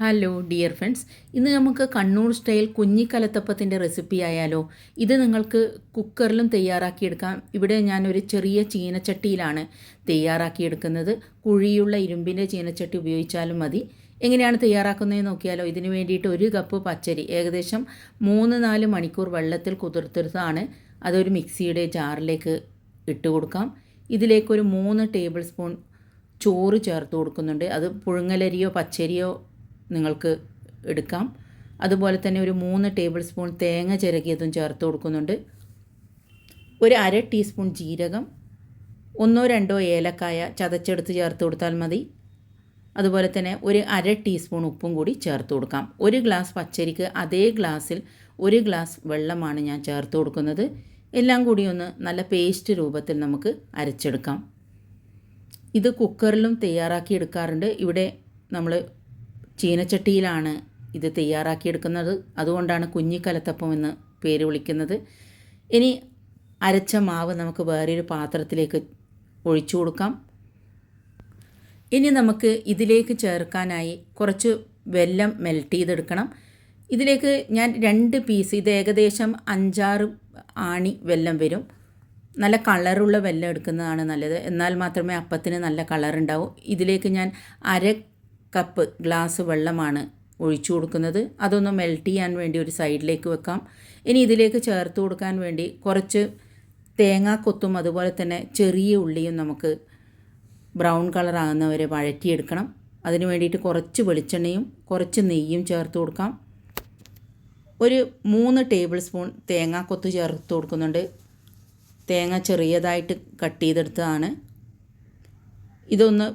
Hello dear friends ഇന്ന് നമുക്ക് Kannur style കുഞ്ഞിക്കലത്തപ്പത്തിന്റെ recipe ആയാലോ ഇത് നിങ്ങൾക്ക് കുക്കറിലും തയ്യാറാക്കിയെടുക്കാം. ഇവിടെ ഞാനൊരു ചെറിയ ചീനച്ചട്ടിയിലാണ് തയ്യാറാക്കിയെടുക്കുന്നത്. കുഴിയുള്ള ഇരുമ്പിന്റെ ചീനച്ചട്ടി ഉപയോഗിച്ചാലും മതി. എങ്ങനെയാണ് തയ്യാറാക്കുന്നതെന്ന് നോക്കിയാലോ ഇതിന് വേണ്ടിയിട്ട് ഒരു കപ്പ് പച്ചരി ഏകദേശം മൂന്ന് നാല് മണിക്കൂർ വെള്ളത്തിൽ കുതിർത്തെടുത്താണ് അതൊരു മിക്സിയുടെ ജാറിലേക്ക് ഇട്ട് കൊടുക്കാം. ഇതിലേക്കൊരു മൂന്ന് ടേബിൾ സ്പൂൺ ചോറ് ചേർത്ത് കൊടുക്കുന്നുണ്ട്. അത് പുഴുങ്ങലരിയോ പച്ചരിയോ നിങ്ങൾക്ക് എടുക്കാം. അതുപോലെ തന്നെ ഒരു മൂന്ന് ടേബിൾ സ്പൂൺ തേങ്ങ ചിരകിയതും ചേർത്ത് കൊടുക്കുന്നുണ്ട്. ഒരു അര ടീസ്പൂൺ ജീരകം ഒന്നോ രണ്ടോ ഏലക്കായ ചതച്ചെടുത്ത് ചേർത്ത് കൊടുത്താൽ മതി. അതുപോലെ തന്നെ ഒരു അര ടീസ്പൂൺ ഉപ്പും കൂടി ചേർത്ത് കൊടുക്കാം. ഒരു ഗ്ലാസ് പച്ചരിക്ക് അതേ ഗ്ലാസ്സിൽ ഒരു ഗ്ലാസ് വെള്ളമാണ് ഞാൻ ചേർത്ത് കൊടുക്കുന്നത്. എല്ലാം കൂടി ഒന്ന് നല്ല പേസ്റ്റ് രൂപത്തിൽ നമുക്ക് അരച്ചെടുക്കാം. ഇത് കുക്കറിലും തയ്യാറാക്കി എടുക്കാറുണ്ട്. ഇവിടെ നമ്മൾ ചീനച്ചട്ടിയിലാണ് ഇത് തയ്യാറാക്കിയെടുക്കുന്നത്. അതുകൊണ്ടാണ് കുഞ്ഞിക്കലത്തപ്പം എന്ന് പേര് വിളിക്കുന്നത്. ഇനി അരച്ച മാവ് നമുക്ക് വേറൊരു പാത്രത്തിലേക്ക് ഒഴിച്ചു കൊടുക്കാം. ഇനി നമുക്ക് ഇതിലേക്ക് ചേർക്കാനായി കുറച്ച് വെല്ലം മെൽറ്റ് ചെയ്തെടുക്കണം. ഇതിലേക്ക് ഞാൻ രണ്ട് പീസ് ഇത് ഏകദേശം അഞ്ചാറ് ആണി വെല്ലം വരും. നല്ല കളറുള്ള വെല്ലം എടുക്കുന്നതാണ് നല്ലത്. എന്നാൽ മാത്രമേ അപ്പത്തിന് നല്ല കളറുണ്ടാവൂ ഇതിലേക്ക് ഞാൻ അര കപ്പ് ഗ്ലാസ് വെള്ളമാണ് ഒഴിച്ചു കൊടുക്കുന്നത്. അതൊന്ന് മെൽറ്റ് ചെയ്യാൻ വേണ്ടി ഒരു സൈഡിലേക്ക് വെക്കാം. ഇനി ഇതിലേക്ക് ചേർത്ത് കൊടുക്കാൻ വേണ്ടി കുറച്ച് തേങ്ങാക്കൊത്തും അതുപോലെ തന്നെ ചെറിയ ഉള്ളിയും നമുക്ക് ബ്രൗൺ കളർ ആകുന്നവരെ വഴറ്റിയെടുക്കണം. അതിന് വേണ്ടിയിട്ട് കുറച്ച് വെളിച്ചെണ്ണയും കുറച്ച് നെയ്യും ചേർത്ത് കൊടുക്കാം. ഒരു മൂന്ന് ടേബിൾ സ്പൂൺ തേങ്ങാക്കൊത്ത് ചേർത്ത് കൊടുക്കുന്നുണ്ട്. തേങ്ങ ചെറിയതായിട്ട് കട്ട് ചെയ്തെടുത്തതാണ്. ഇതൊന്ന്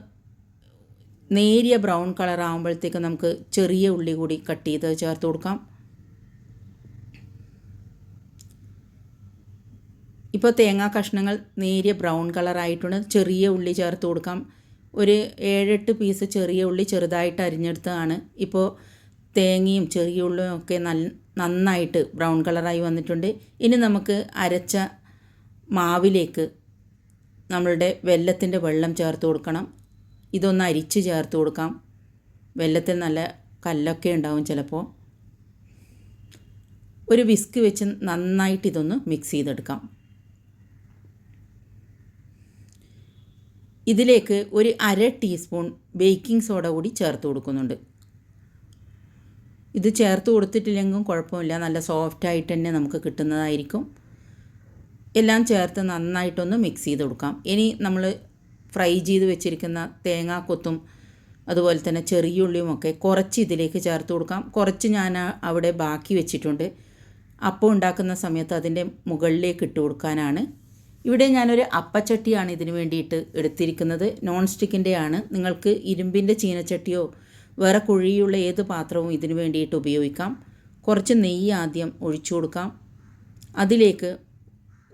നേരിയ ബ്രൗൺ കളർ ആകുമ്പോഴത്തേക്ക് നമുക്ക് ചെറിയ ഉള്ളി കൂടി കട്ട് ചെയ്ത് ചേർത്ത് കൊടുക്കാം. ഇപ്പോൾ തേങ്ങാ കഷ്ണങ്ങൾ നേരിയ ബ്രൗൺ കളറായിട്ടുണ്ട്. ചെറിയ ഉള്ളി ചേർത്ത് കൊടുക്കാം. ഒരു ഏഴെട്ട് പീസ് ചെറിയ ഉള്ളി ചെറുതായിട്ട് അരിഞ്ഞെടുത്തതാണ്. ഇപ്പോൾ തേങ്ങയും ചെറിയ ഉള്ളിയും ഒക്കെ നല്ല നന്നായിട്ട് ബ്രൗൺ കളറായി വന്നിട്ടുണ്ട്. ഇനി നമുക്ക് അരച്ച മാവിലേക്ക് നമ്മളുടെ വെല്ലത്തിന്റെ വെള്ളം ചേർത്ത് കൊടുക്കണം. ഇതൊന്ന് അരിച്ച് ചേർത്ത് കൊടുക്കാം. വെള്ളത്തിൽ നല്ല കല്ലൊക്കെ ഉണ്ടാവും ചിലപ്പോൾ. ഒരു വിസ്ക് വെച്ച് നന്നായിട്ട് ഇതൊന്ന് മിക്സ് ചെയ്തെടുക്കാം. ഇതിലേക്ക് ഒരു അര ടീസ്പൂൺ ബേക്കിംഗ് സോഡ കൂടി ചേർത്ത് കൊടുക്കുന്നുണ്ട്. ഇത് ചേർത്ത് കൊടുത്തിട്ടില്ലെങ്കിലും കുഴപ്പമില്ല. നല്ല സോഫ്റ്റായിട്ട് തന്നെ നമുക്ക് കിട്ടുന്നതായിരിക്കും. എല്ലാം ചേർത്ത് നന്നായിട്ടൊന്ന് മിക്സ് ചെയ്ത് കൊടുക്കാം ഇനി നമ്മൾ ഫ്രൈ ചെയ്ത് വെച്ചിരിക്കുന്ന തേങ്ങാക്കൊത്തും അതുപോലെ തന്നെ ചെറിയ ഉള്ളിയുമൊക്കെ കുറച്ച് ഇതിലേക്ക് ചേർത്ത് കൊടുക്കാം. കുറച്ച് ഞാൻ അവിടെ ബാക്കി വെച്ചിട്ടുണ്ട്. അപ്പം ഉണ്ടാക്കുന്ന സമയത്ത് അതിന്റെ മുകളിലേക്ക് ഇട്ട് കൊടുക്കാനാണ്. ഇവിടെ ഞാനൊരു അപ്പച്ചട്ടിയാണ് ഇതിന് വേണ്ടിയിട്ട് എടുത്തിരിക്കുന്നത്. നോൺ സ്റ്റിക്കിന്റെയാണ് നിങ്ങൾക്ക് ഇരുമ്പിന്റെ ചീനച്ചട്ടിയോ വേറെ കുഴിയുള്ള ഏത് പാത്രവും ഇതിന് വേണ്ടിയിട്ട് ഉപയോഗിക്കാം. കുറച്ച് നെയ്യ് ആദ്യം ഒഴിച്ചു കൊടുക്കാം. അതിലേക്ക്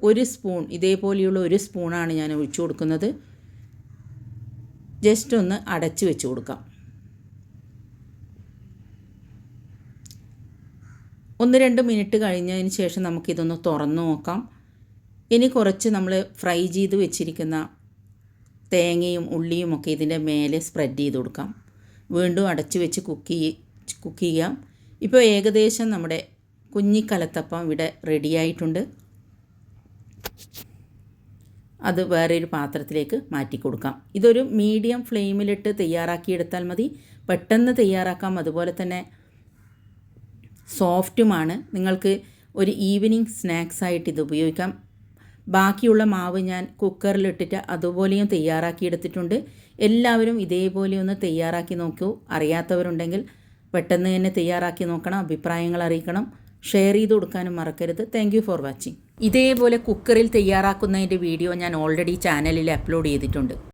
ഒരു സ്പൂൺ ഇതേപോലെയുള്ള ഒരു സ്പൂണാണ് ഞാൻ ഒഴിച്ചു കൊടുക്കുന്നത്. ജസ്റ്റ് ഒന്ന് അടച്ചു വെച്ച് കൊടുക്കാം. ഒന്ന് രണ്ട് മിനിറ്റ് കഴിഞ്ഞതിന് ശേഷം നമുക്കിതൊന്ന് തുറന്നു നോക്കാം. ഇനി കുറച്ച് നമ്മൾ ഫ്രൈ ചെയ്ത് വെച്ചിരിക്കുന്ന തേങ്ങയും ഉള്ളിയും ഒക്കെ ഇതിന്റെ മേലെ സ്പ്രെഡ് ചെയ്ത് കൊടുക്കാം. വീണ്ടും അടച്ചു വെച്ച് കുക്ക് കുക്ക് ചെയ്യാം. ഇപ്പോൾ ഏകദേശം നമ്മുടെ കുഞ്ഞിക്കലത്തപ്പം ഇവിടെ റെഡിയായിട്ടുണ്ട് അത് വേറൊരു പാത്രത്തിലേക്ക് മാറ്റി കൊടുക്കാം. ഇതൊരു മീഡിയം ഫ്ലെയിമിലിട്ട് തയ്യാറാക്കിയെടുത്താൽ മതി. പെട്ടെന്ന് തയ്യാറാക്കാം. അതുപോലെ തന്നെ സോഫ്റ്റുമാണ്. നിങ്ങൾക്ക് ഒരു ഈവനിങ് സ്നാക്സ് ആയിട്ട് ഇത് ഉപയോഗിക്കാം. ബാക്കിയുള്ള മാവ് ഞാൻ കുക്കറിലിട്ടിട്ട് അതുപോലെയും തയ്യാറാക്കിയെടുത്തിട്ടുണ്ട്. എല്ലാവരും ഇതേപോലെ ഒന്ന് തയ്യാറാക്കി നോക്കൂ. അറിയാത്തവരുണ്ടെങ്കിൽ പെട്ടെന്ന് തന്നെ തയ്യാറാക്കി നോക്കണം. അഭിപ്രായങ്ങൾ അറിയിക്കണം. ഷെയർ ചെയ്ത് കൊടുക്കാനും മറക്കരുത്. താങ്ക് ഫോർ വാച്ചിങ് ഇതേപോലെ കുക്കറിൽ തയ്യാറാക്കുന്നതിന്റെ വീഡിയോ ഞാൻ ഓൾറെഡി ചാനലിൽ അപ്ലോഡ് ചെയ്തിട്ടുണ്ട്.